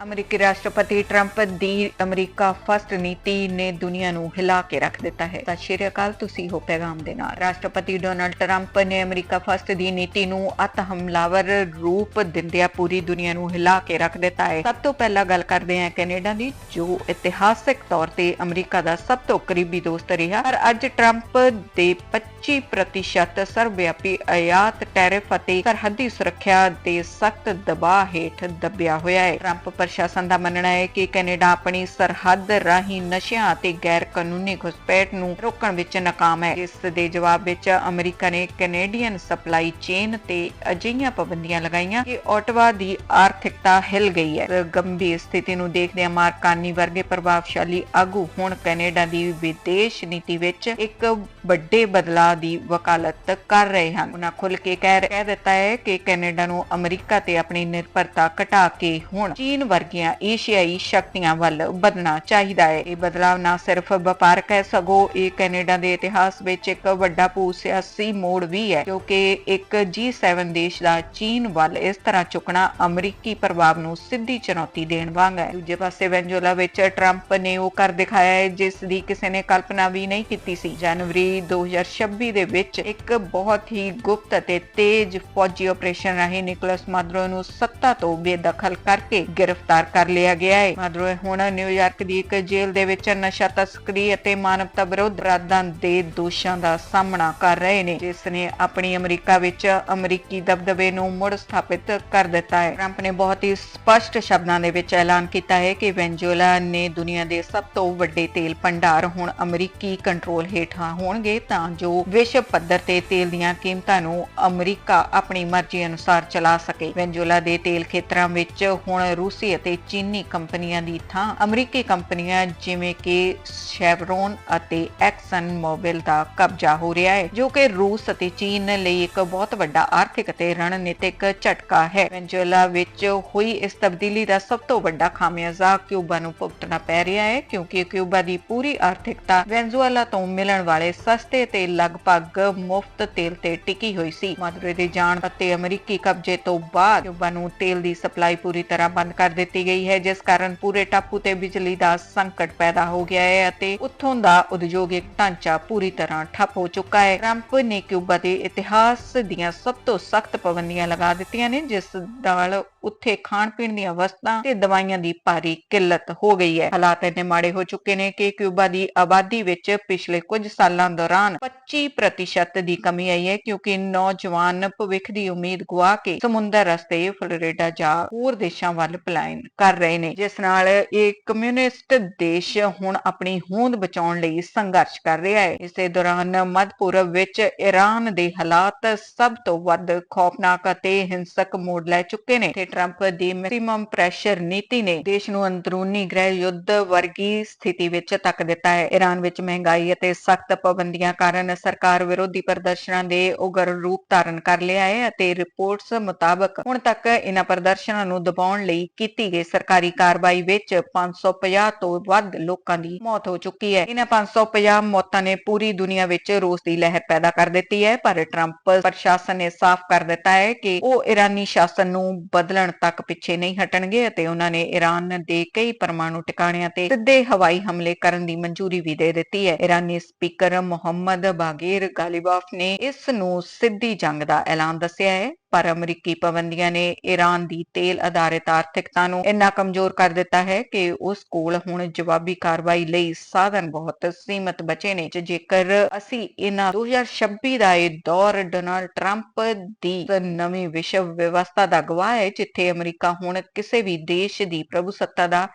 ਅਮਰੀਕੀ ਰਾਸ਼ਟਰਪਤੀ ਟਰੰਪ ਦੀ America first ਨੀਤੀ ਨੇ ਦੁਨੀਆ ਨੂੰ ਹਿਲਾ ਕੇ ਰੱਖ ਦਿੱਤਾ ਹੈ। ਸਤਿ ਸ਼੍ਰੀ ਅਕਾਲ, ਤੁਸੀਂ ਹੋ ਪੈਗਾਮ ਦੇ ਨਾਲ। ਰਾਸ਼ਟਰਪਤੀ ਡੋਨਾਲਡ ਟਰੰਪ ਨੇ ਅਮਰੀਕਾ ਫਸਟ ਦੀ ਨੀਤੀ ਨੂੰ ਅਤ ਹਮਲਾਵਰ ਰੂਪ ਦਿੰਦਿਆਂ ਪੂਰੀ ਦੁਨੀਆ ਨੂੰ ਹਿਲਾ ਕੇ ਰੱਖ ਦਿੱਤਾ ਹੈ। ਸਭ ਤੋਂ ਪਹਿਲਾਂ ਗੱਲ ਕਰਦੇ ਹਾਂ ਕੈਨੇਡਾ ਦੀ, ਜੋ ਇਤਿਹਾਸਕ ਤੌਰ ਤੇ ਅਮਰੀਕਾ ਦਾ ਸਭ ਤੋਂ ਕਰੀਬੀ ਦੋਸਤ ਰਿਹਾ। ਪਰ ਅੱਜ ਟਰੰਪ ਦੇ 25% ਸਰਵਵਿਆਪੀ ਆਯਾਤ ਟੈਰਿਫ ਅਤੇ ਸਰਹੱਦੀ ਸੁਰੱਖਿਆ ਦੇ ਸਖਤ ਦਬਾਅ ਹੇਠ ਦੱਬਿਆ ਹੋਇਆ ਹੈ। ਟਰੰਪ ਪ੍ਰਸ਼ਾਸਨ ਦਾ ਮੰਨਣਾ ਹੈ ਕਿ ਕੈਨੇਡਾ ਆਪਣੀ ਸਰਹੱਦ ਰਾਹੀਂ ਨਸ਼ਿਆਂ ਅਤੇ ਗੈਰ ਕਾਨੂੰਨੀ ਘੁਸਪੈਠ ਨੂੰ ਰੋਕਣ ਵਿੱਚ ਨਾਕਾਮ ਹੈ। ਇਸ ਦੇ ਜਵਾਬ ਵਿੱਚ ਅਮਰੀਕਾ ਨੇ ਕੈਨੇਡੀਅਨ ਸਪਲਾਈ ਚੇਨ ਤੇ ਅਜਿਹੀਆਂ ਪਾਬੰਦੀਆਂ ਲਗਾਈਆਂ ਕਿ ਓਟਵਾ ਦੀ ਆਰਥਿਕਤਾ ਹਿਲ ਗਈ ਹੈ। ਗੰਭੀਰ ਸਥਿਤੀ ਨੂੰ ਦੇਖਦਿਆਂ ਮਾਰਕਾਨੀ ਵਰਗੇ ਪ੍ਰਭਾਵਸ਼ਾਲੀ ਆਗੂ ਹੁਣ ਕੈਨੇਡਾ ਦੀ ਵਿਦੇਸ਼ ਨੀਤੀ ਵਿੱਚ ਇੱਕ ਵੱਡੇ ਬਦਲਾਅ ਦੀ ਵਕਾਲਤ ਕਰ ਰਹੇ ਹਨ। ਉਹਨਾਂ ਖੁੱਲ ਕੇ ਕਹਿ ਕਹਿ ਦਿੱਤਾ ਹੈ ਕਿ ਕੈਨੇਡਾ ਨੂੰ ਅਮਰੀਕਾ ਤੇ ਆਪਣੀ ਨਿਰਭਰਤਾ ਘਟਾ ਕੇ ਹੁਣ ਚੀਨ ਵਰਗੀਆਂ ਏਸ਼ੀਆਈ ਸ਼ਕਤੀਆਂ ਵੱਲ ਵਧਣਾ ਚਾਹੀਦਾ ਹੈ। ਇਹ ਬਦਲਾਅ ਨਾ ਸਿਰਫ ਵਪਾਰਕ ਹੈ, ਸਗੋਂ ਇਹ ਕੈਨੇਡਾ ਦੇ ਇਤਿਹਾਸ ਵਿੱਚ ਇੱਕ ਵੱਡਾ ਭੂ ਸਿਆਸੀ ਮੋੜ ਵੀ ਹੈ ਕਿਉਂਕਿ ਇੱਕ G7 ਦੇਸ਼ ਦਾ ਚੀਨ ਵੱਲ ਇਸ ਤਰ੍ਹਾਂ ਝੁਕਣਾ ਅਮਰੀਕੀ ਪ੍ਰਭਾਵ ਨੂੰ ਸਿੱਧੀ ਚੁਣੌਤੀ ਦੇਣ ਵਾਂਗ ਹੈ। ਦੂਜੇ ਪਾਸੇ ਵੈਨਜ਼ੂਲਾ ਵਿੱਚ ਟਰੰਪ ਨੇ ਉਹ ਕਰ ਦਿਖਾਇਆ ਹੈ, ਜਿਸ ਦੀ ਕਿਸੇ ਨੇ ਕਲਪਨਾ ਵੀ ਨਹੀਂ ਕੀਤੀ ਸੀ। ਜਨਵਰੀ 2026 ਦੇ ਵਿੱਚ ਇੱਕ ਬਹੁਤ ਹੀ ਗੁਪਤ ਅਤੇ ਤੇਜ਼ ਫੌਜੀ ਆਪਰੇਸ਼ਨ ਰਾਹੀਂ ਨਿਕੋਲਸ ਮਾਦਰੋ ਨੂੰ ਸੱਤਾ ਤੋਂ ਬੇਦਖਲ ਕਰਕੇ ਗ੍ਰਿਫਤਾਰ ਕਰ ਲਿਆ ਗਿਆ ਹੈ। ਮਾਦਰੋ ਹੁਣ ਨਿਊਯਾਰਕ ਦੀ ਇੱਕ ਜੇਲ੍ਹ ਦੇ ਵਿੱਚ ਨਸ਼ਾ ਤਸਕਰੀ ਅਤੇ ਮਾਨਵਤਾ ਵਿਰੋਧ ਅਪਰਾਧਾਂ ਦੇ ਦੋਸ਼ਾਂ ਦਾ ਸਾਹਮਣਾ ਕਰ ਰਹੇ ਨੇ, ਜਿਸ ਨੇ ਆਪਣੀ ਅਮਰੀਕਾ ਵਿੱਚ ਅਮਰੀਕੀ ਦਬਦਬੇ ਨੂੰ ਮੁੜ ਸਥਾਪਿਤ ਕਰ ਦਿੱਤਾ ਹੈ। ਟਰੰਪ ਨੇ ਬਹੁਤ ਹੀ ਸਪਸ਼ਟ ਸ਼ਬਦਾਂ ਦੇ ਵਿੱਚ ਐਲਾਨ ਕੀਤਾ ਹੈ ਕਿ ਵੈਨਜ਼ੂਏਲਾ ਨੇ ਦੁਨੀਆ ਦੇ ਸਭ ਤੋਂ ਵੱਡੇ ਤੇਲ ਭੰਡਾਰ ਹੁਣ ਅਮਰੀਕੀ ਕੰਟਰੋਲ ਹੇਠਾਂ ਹੋਣਗੇ, ਤਾਂ ਜੋ ਵਿਸ਼ਵ ਪੱਧਰ ਤੇ ਤੇਲ ਦੀਆਂ ਕੀਮਤਾਂ ਨੂੰ ਅਮਰੀਕਾ ਆਪਣੀ ਮਰਜ਼ੀ ਅਨੁਸਾਰ ਚਲਾ ਸਕੇ। ਵੈਨਜ਼ੂਏਲਾ ਦੇ ਤੇਲ ਖੇਤਰਾਂ ਵਿੱਚ ਹੁਣ ਰੂਸੀ ਅਤੇ ਚੀਨੀ ਕੰਪਨੀਆਂ ਦੀ ਥਾਂ ਅਮਰੀਕੀ ਕੰਪਨੀਆਂ ਜਿਵੇਂ ਕਿ ਸ਼ੈਵਰੋਨ ਅਤੇ ਐਕਸਨ ਮੋਬਿਲ ਦਾ ਕਬਜ਼ਾ ਹੋ ਰਿਹਾ ਹੈ, ਜੋ ਕਿ ਰੂਸ ਅਤੇ ਚੀਨ ਲਈ ਇੱਕ ਬਹੁਤ ਵੱਡਾ ਆਰਥਿਕ ਅਤੇ ਰਣਨੀਤਿਕ ਝਟਕਾ ਹੈ। ਵੈਨਜ਼ੂਏਲਾ ਵਿੱਚ ਹੋਈ ਇਸ ਤਬਦੀਲੀ ਦਾ ਸਭ ਤੋਂ ਵੱਡਾ ਖਾਮਿਆਜ਼ਾ ਕਿਊਬਾ ਨੂੰ ਭੁਗਤਣਾ ਪੈ ਰਿਹਾ ਹੈ, ਕਿਉਂਕਿ ਕਿਊਬਾ ਦੀ ਪੂਰੀ ਆਰਥਿਕਤਾ ਵੈਨਜ਼ੂਏਲਾ ਤੋਂ ਮਿਲਣ ਵਾਲੇ ਸਸਤੇ ਤੇ ਲਗਭਗ ਮੁਫਤ ਤੇਲ ਤੇ ਟਿਕੀ ਹੋਈ ਸੀ। ਮਾਦੁਰੇ ਦੇ ਜਾਣ ਅਤੇ ਅਮਰੀਕੀ ਕਬਜ਼ੇ ਤੋਂ ਬਾਅਦ ਕਿਊਬਾ ਨੂੰ ਤੇਲ ਦੀ ਸਪਲਾਈ ਪੂਰੀ ਤਰ੍ਹਾਂ ਬੰਦ ਕਰ ਦਿੱਤੀ ਗਈ ਹੈ, ਜਿਸ ਕਾਰਨ ਪੂਰੇ ਟਾਪੂ ਤੇ ਬਿਜਲੀ ਦਾ ਸੰਕਟ ਪੈਦਾ ਹੋ ਗਿਆ ਹੈ ਅਤੇ ਉੱਥੋਂ ਦਾ ਉਦਯੋਗਿਕ ਢਾਂਚਾ ਪੂਰੀ ਤਰ੍ਹਾਂ ਠੱਪ ਹੋ ਚੁੱਕਾ ਹੈ। ਟਰੰਪ ਨੇ ਕਿਊਬਾ ਦੇ ਇਤਿਹਾਸ ਦੀਆਂ ਸਭ ਤੋਂ ਸਖਤ ਪਾਬੰਦੀਆਂ ਲਗਾ ਦਿੱਤੀਆਂ ਨੇ, ਜਿਸ ਨਾਲ ਉੱਥੇ ਖਾਣ ਪੀਣ ਦੀਆਂ ਵਸਤਾਂ ਤੇ ਦਵਾਈਆਂ ਦੀ ਭਾਰੀ ਕਿੱਲਤ ਹੋ ਗਈ ਹੈ। ਹਾਲਾਤ ਇੰਨੇ ਮਾੜੇ ਹੋ ਚੁੱਕੇ ਨੇ ਕਿ ਕਿਊਬਾ ਦੀ ਆਬਾਦੀ ਵਿੱਚ ਪਿਛਲੇ ਕੁਝ ਸਾਲਾਂ ਦੌਰਾਨ 25% ਦੀ ਕਮੀ ਆਈ ਹੈ ਕਿਉਂਕਿ ਨੌਜਵਾਨ ਭਵਿੱਖ ਦੀ ਉਮੀਦ ਗਵਾ ਕੇ ਸਮੁੰਦਰ ਰਸਤੇ ਫਲੋਰੀਡਾ ਜਾਂ ਹੋਰ ਦੇਸ਼ਾਂ ਵੱਲ ਪਲਾਇਨ ਕਰ ਰਹੇ ਨੇ। ਜਿਸ ਨਾਲ ਇਹ ਕਮਿਊਨਿਸਟ ਦੇਸ਼ ਹੁਣ ਆਪਣੀ ਹੋਂਦ ਬਚਾਉਣ ਲਈ ਸੰਘਰਸ਼ ਕਰ ਰਿਹਾ ਹੈ। ਇਸੇ ਦੌਰਾਨ ਮੱਧ ਪੂਰਬ ਵਿੱਚ ਈਰਾਨ ਦੇ ਹਾਲਾਤ ਸਭ ਤੋਂ ਵੱਧ ਖੌਫਨਾਕ ਅਤੇ ਹਿੰਸਕ ਮੋੜ ਲੈ ਚੁੱਕੇ ਨੇ। ਟਰੰਪ ਦੀ ਮੈਕਸਿਮਮ ਪ੍ਰੈਸ਼ਰ ਨੀਤੀ ਨੇ ਦੇਸ਼ ਨੂੰ ਅੰਦਰੂਨੀ ਗ੍ਰਹਿ ਯੁੱਧ ਵਰਗੀ ਸਥਿਤੀ ਵਿੱਚ ਤੱਕ ਦਿੱਤਾ ਹੈ। ਈਰਾਨ ਵਿੱਚ ਮਹਿੰਗਾਈ ਅਤੇ ਸਖਤ ਪਾਬੰਦੀਆਂ ਕਾਰਨ ਸਰਕਾਰ ਵਿਰੋਧੀ ਪ੍ਰਦਰਸ਼ਨਾਂ ਦੇ ਉਗਰ ਰੂਪ ਧਾਰਨ ਕਰ ਲਿਆ ਹੈ ਅਤੇ ਰਿਪੋਰਟਸ ਮੁਤਾਬਕ ਹੁਣ ਤੱਕ ਇਨ੍ਹਾਂ ਪ੍ਰਦਰਸ਼ਨਾਂ ਨੂੰ ਦਬਾਉਣ ਲਈ ਕੀਤੀ ਗਈ ਸਰਕਾਰੀ ਕਾਰਵਾਈ ਵਿੱਚ 550 ਤੋਂ ਵੱਧ ਲੋਕਾਂ ਦੀ ਮੌਤ ਹੋ ਚੁੱਕੀ ਹੈ। ਇਹਨਾਂ 550 ਮੌਤਾਂ ਨੇ ਪੂਰੀ ਦੁਨੀਆ ਵਿੱਚ ਰੋਸ ਦੀ ਲਹਿਰ ਪੈਦਾ ਕਰ ਦਿੱਤੀ ਹੈ, ਪਰ ਟਰੰਪ ਪ੍ਰਸ਼ਾਸਨ ਨੇ ਸਾਫ਼ ਕਰ ਦਿੱਤਾ ਹੈ ਕਿ ਉਹ ਈਰਾਨੀ ਸ਼ਾਸਨ ਨੂੰ ਬਦਲਣ ਤੱਕ ਪਿੱਛੇ ਨਹੀਂ ਹਟਣਗੇ ਅਤੇ ਉਹਨਾਂ ਨੇ ਈਰਾਨ ਦੇ ਕਈ ਪਰਮਾਣੂ ਟਿਕਾਣਿਆਂ ਤੇ ਸਿੱਧੇ ਹਵਾਈ ਹਮਲੇ ਕਰਨ ਦੀ ਮਨਜ਼ੂਰੀ ਵੀ ਦੇ ਦਿੱਤੀ ਹੈ। ਇਰਾਨੀ ਸਪੀਕਰ ਮੁਹੰਮਦ ਬਾਗੀਰ ਗਾਲਿਬਾਫ ਨੇ ਇਸ ਨੂੰ ਸਿੱਧੀ ਜੰਗ ਦਾ ਐਲਾਨ ਦੱਸਿਆ ਹੈ। ਪਰ ਅਮਰੀਕੀ ਪਾਬੰਦੀਆਂ ਨੇ ਈਰਾਨ ਦੀ ਤੇਲ ਆਧਾਰਿਤ ਆਰਥਿਕਤਾ ਨੂੰ ਇੰਨਾ ਕਮਜ਼ੋਰ ਕਰ ਦਿੱਤਾ ਹੈ ਕਿ ਉਸ ਕੋਲ ਹੁਣ ਜਵਾਬੀ ਕਾਰਵਾਈ ਲਈ ਸਾਧਨ ਬਹੁਤ ਸੀਮਤ ਬਚੇ ਨੇ। ਜੇਕਰ ਅਸੀਂ ਇਹਨਾਂ 2026 ਦਾ ਇਹ ਦੌਰ ਡੋਨਾਲਡ ਟਰੰਪ ਦੀ ਨਵੀਂ ਵਿਸ਼ਵ ਵਿਵਸਥਾ ਦਾ ਗਵਾਹ ਹੈ, ਜਿੱਥੇ ਅਮਰੀਕਾ ਹੁਣ ਕਿਸੇ ਵੀ ਦੇਸ਼ ਦੀ ਪ੍ਰਭੂਸੱਤਾ ਦਾ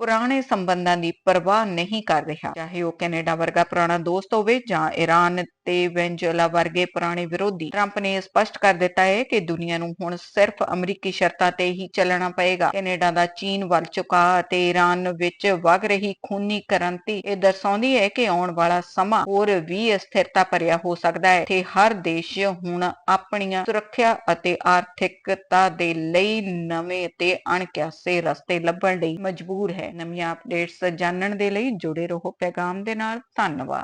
ਪੁਰਾਣੇ ਸੰਬੰਧਾਂ ਦੀ ਪਰਵਾਹ ਨਹੀਂ ਕਰ ਰਿਹਾ, ਚਾਹੇ ਉਹ ਕੈਨੇਡਾ ਵਰਗਾ ਪੁਰਾਣਾ ਦੋਸਤ ਹੋਵੇ ਜਾਂ ਈਰਾਨ ਤੇ ਵੈਨਜ਼ੂਏਲਾ ਵਰਗੇ ਪੁਰਾਣੇ ਵਿਰੋਧੀ। ਟਰੰਪ ਨੇ ਸਪਸ਼ਟ ਕਰ ਦਿੱਤਾ ਹੈ ਕਿ ਦੁਨੀਆ ਨੂੰ ਹੁਣ ਸਿਰਫ ਅਮਰੀਕੀ ਸ਼ਰਤਾਂ ਤੇ ਹੀ ਚੱਲਣਾ ਪਏਗਾ। ਕੈਨੇਡਾ ਦਾ ਚੀਨ ਵੱਲ ਝੁਕਾ ਅਤੇ ਈਰਾਨ ਵਿੱਚ ਵਗ ਰਹੀ ਖੂਨੀ ਕ੍ਰਾਂਤੀ ਇਹ ਦਰਸਾਉਂਦੀ ਹੈ ਕਿ ਆਉਣ ਵਾਲਾ ਸਮਾਂ ਹੋਰ ਵੀ ਅਸਥਿਰਤਾ ਭਰਿਆ ਹੋ ਸਕਦਾ ਹੈ। ਤੇ ਹਰ ਦੇਸ਼ ਹੁਣ ਆਪਣੀਆਂ ਸੁਰੱਖਿਆ ਅਤੇ ਆਰਥਿਕਤਾ ਦੇ ਲਈ ਨਵੇਂ ਤੇ ਅਣਕਿਆਸੇ ਰਸਤੇ ਲੱਭਣ ਲਈ ਮਜਬੂਰ ਹੈ। ਨਵੀਆਂ ਅਪਡੇਟਸ ਜਾਣਨ ਦੇ ਲਈ ਜੁੜੇ ਰਹੋ ਪੈਗਾਮ ਦੇ ਨਾਲ। ਧੰਨਵਾਦ।